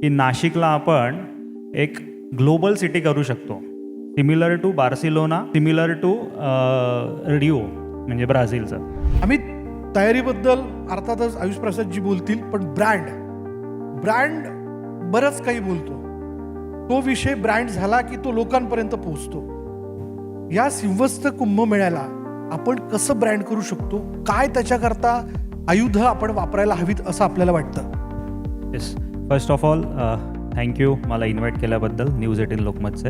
की नाशिकला आपण एक ग्लोबल सिटी करू शकतो. Similar to Barcelona similar to Rio म्हणजे ब्राझीलचं. आम्ही तयारीबद्दल अर्थातच आयुष प्रसादजी बोलतील पण ब्रँड ब्रँड बरंच काही बोलतो. तो विषय ब्रँड झाला की तो लोकांपर्यंत पोहोचतो. या सिंहस्थ कुंभमेळ्याला आपण कसं ब्रँड करू शकतो? काय त्याच्याकरता आयुध आपण वापरायला हवीत असं आपल्याला वाटतं? Yes first of all thank you मला इन्व्हाइट केल्याबद्दल न्यूज एटीन लोकमतचे.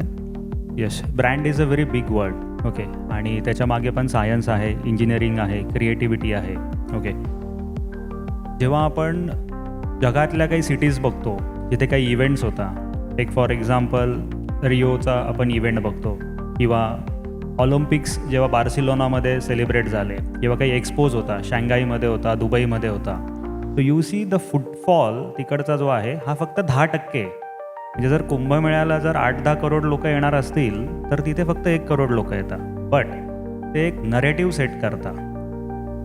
यश brand is a very big word okay आणि त्याच्यामागे पण सायन्स आहे इंजिनिअरिंग आहे क्रिएटिव्हिटी आहे ओके जेव्हा आपण जगातल्या काही सिटीज बघतो जिथे काही इव्हेंट्स होता एक फॉर एक्झाम्पल रिओचा आपण इव्हेंट बघतो किंवा ऑलिम्पिक्स जेव्हा बार्सिलोनामध्ये सेलिब्रेट झाले किंवा काही एक्सपोज होता शांघाईमध्ये होता दुबईमध्ये होता so you see the footfall तिकडचा जो आहे हा फक्त दहा टक्के म्हणजे जर कुंभमेळ्याला जर आठ दहा करोड लोक येणार असतील तर तिथे फक्त एक करोड लोक येतात. बट ते एक नरेटिव्ह सेट करतात.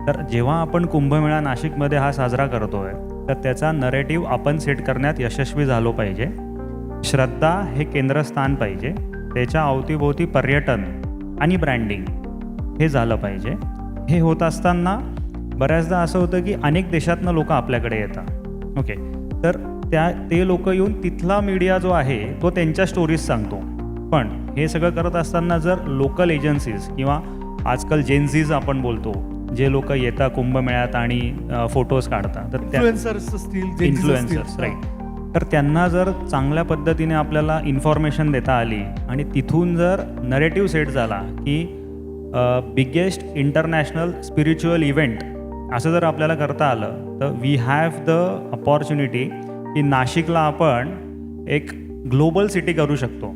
तर जेव्हा आपण कुंभमेळा नाशिकमध्ये हा साजरा करतोय तर त्याचा नरेटिव्ह आपण सेट करण्यात यशस्वी झालो पाहिजे. श्रद्धा हे केंद्रस्थान पाहिजे. त्याच्या अवतीभोवती पर्यटन आणि ब्रँडिंग हे झालं पाहिजे. हे होत असताना बऱ्याचदा असं होतं की अनेक देशातनं लोक आपल्याकडे येतात. ओके तर त्या ते लोक येऊन तिथला मीडिया जो आहे तो त्यांच्या स्टोरीज सांगतो. पण हे सगळं करत असताना जर लोकल एजन्सीज किंवा आजकाल जेन्झीज आपण बोलतो जे लोक येतात कुंभमेळ्यात आणि फोटोज काढतात तर त्या इन्फ्लुएन्सर्स. राईट तर त्यांना जर चांगल्या पद्धतीने आपल्याला इन्फॉर्मेशन देता आली आणि तिथून जर नरेटिव्ह सेट झाला की बिगेस्ट इंटरनॅशनल स्पिरिच्युअल इव्हेंट असं जर आपल्याला करता आलं तर वी हॅव द अपॉर्च्युनिटी की नाशिकला आपण एक ग्लोबल सिटी करू शकतो.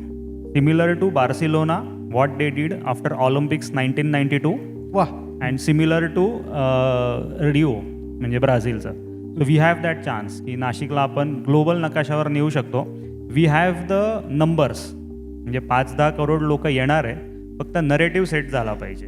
Similar to Barcelona what they did after Olympics nineteen ninety two वा अँड सिमिलर टू रिओ म्हणजे ब्राझीलचं. So we have that chance की नाशिकला आपण ग्लोबल नकाशावर नेऊ शकतो. वी हॅव द नंबर्स म्हणजे पाच दहा करोड लोक येणार आहे. फक्त नरेटिव्ह सेट झाला पाहिजे.